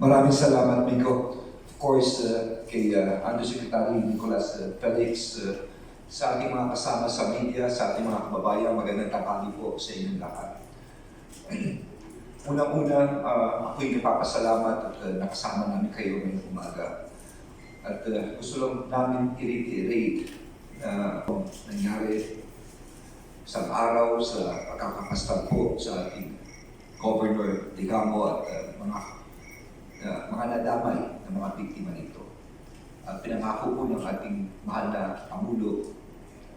Maraming salamat, Miko. Of course, uh, kay uh, Undersecretary Nicolas uh, Felix, uh, sa ating mga kasama sa media, sa ating mga kababayan, magandang tanghali po sa inyong lahat. Unang-una, uh, ako'y nagpapasalamat at uh, nakasama namin kayo ngayong umaga. At uh, gusto lang namin i-reiterate na uh, nangyari sa araw sa pagkakapastal po sa ating Governor Digamo at uh, mga uh, mga nadamay ng mga biktima nito. At pinangako po ng ating mahal na Pangulo,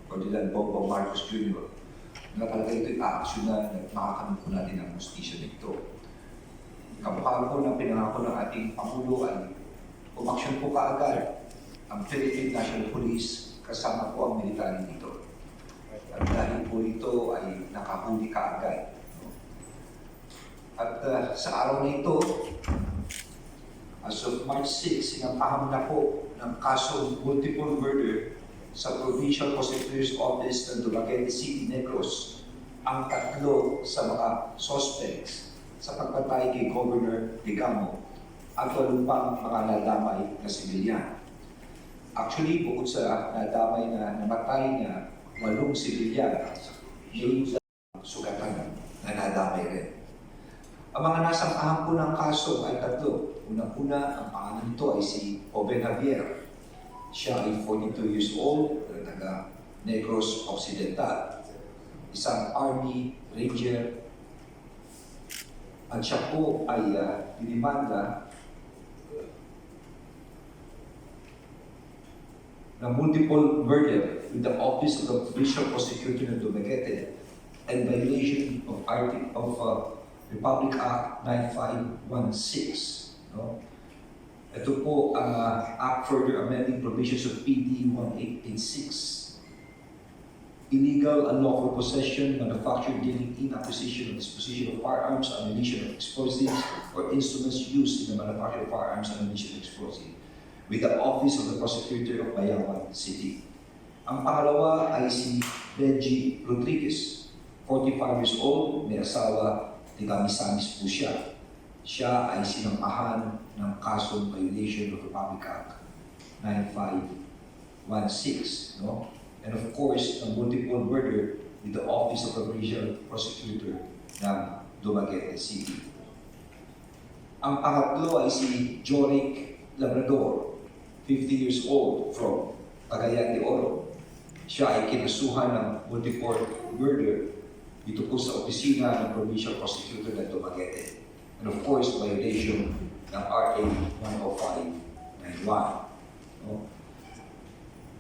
Ferdinand Bongbong Marcos Jr., na talaga ito'y aaksyonan at makakamit po natin ang justisya nito. Kapag po ng pinangako ng ating Pangulo ay umaksyon po kaagad ang Philippine National Police kasama po ang military nito. At dahil po ito ay nakahuli kaagad. At uh, sa araw na ito, as of March 6, sinampaham na po ng kasong multiple murder sa Provincial Prosecutor's Office ng Dumaguete City, Negros ang tatlo sa mga suspects sa pagpatay kay Governor Digamo at walong pang mga nadamay na sibilyan. Actually, bukod sa nadamay na namatay na walong sibilyan, may sugatan na nadamay rin. Ang mga nasangkahan po ng kaso ay tatlo. Unang-una, ang pangalan nito ay si Oben Javier. Siya ay 42 years old, taga Negros Occidental. Isang Army Ranger. At siya po ay uh, dinimanda na multiple murder with the Office of the Provincial Prosecutor ng Dumaguete and violation of of uh, Republic Act 9516. No? Ito po ang uh, Act Further Amending Provisions of PD 1886. Illegal unlawful possession, manufacture, dealing in, acquisition, or disposition of firearms, ammunition, and explosives, or instruments used in the manufacture of firearms, ammunition, and explosives with the Office of the Prosecutor of Bayawan City. Ang pangalawa ay si Benji Rodriguez, 45 years old, may asawa, tiga-misamis po siya. Siya ay sinampahan ng kasong violation of Republic Act 9516. No? And of course, ang multiple murder with the Office of Provincial Prosecutor ng Dumaguete City. Ang pangatlo ay si Joric Labrador, 50 years old, from Cagayan de Oro. Siya ay kinasuhan ng multiple murder dito po sa opisina ng Provincial Prosecutor ng Dumaguete. And of course, violation ng RA 10591. No?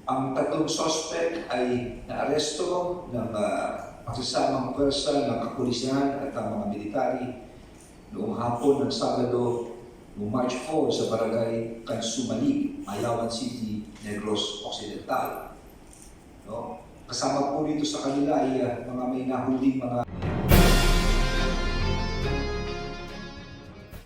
Ang tatlong suspect ay naaresto ng uh, pagsasamang pwersa ng kapulisan at ang mga military noong hapon ng Sabado noong March 4 sa barangay Kansumalig, Mayawan City, Negros Occidental. No? Kasama po dito sa kanila ay uh, mga may nahuling mga